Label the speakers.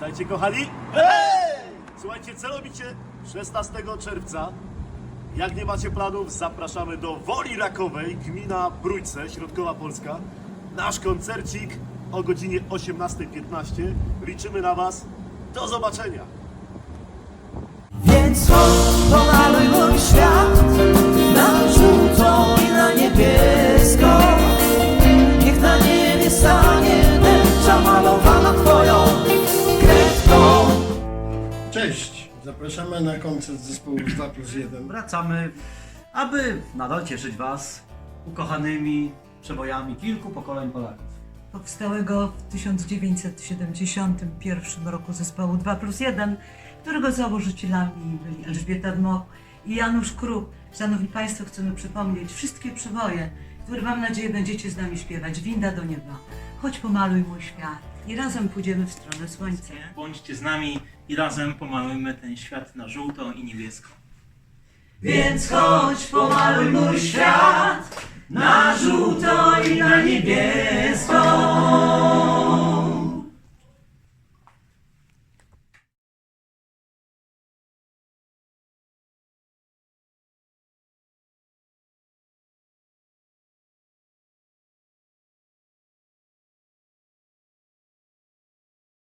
Speaker 1: Witajcie kochani. Słuchajcie, co robicie 16 czerwca? Jak nie macie planów, zapraszamy do Woli Rakowej, gmina Brójce, środkowa Polska. Nasz koncercik o godzinie 18.15. Liczymy na Was. Do zobaczenia.
Speaker 2: Więc chodź,
Speaker 3: Cześć! Zapraszamy na koncert zespołu 2 plus 1.
Speaker 4: Wracamy, aby nadal cieszyć Was ukochanymi przebojami kilku pokoleń Polaków.
Speaker 5: powstałego w 1971 roku zespołu 2 plus 1, którego założycielami byli Elżbieta Dmoch i Janusz Kruk. Szanowni Państwo, chcemy przypomnieć wszystkie przeboje, które mam nadzieję będziecie z nami śpiewać. Winda do nieba, choć pomaluj mój świat i razem pójdziemy w stronę słońca.
Speaker 6: Bądźcie z nami i razem pomalujmy ten świat na żółto i niebiesko.
Speaker 2: Więc chodź, pomaluj mój świat Na żółto i na niebiesko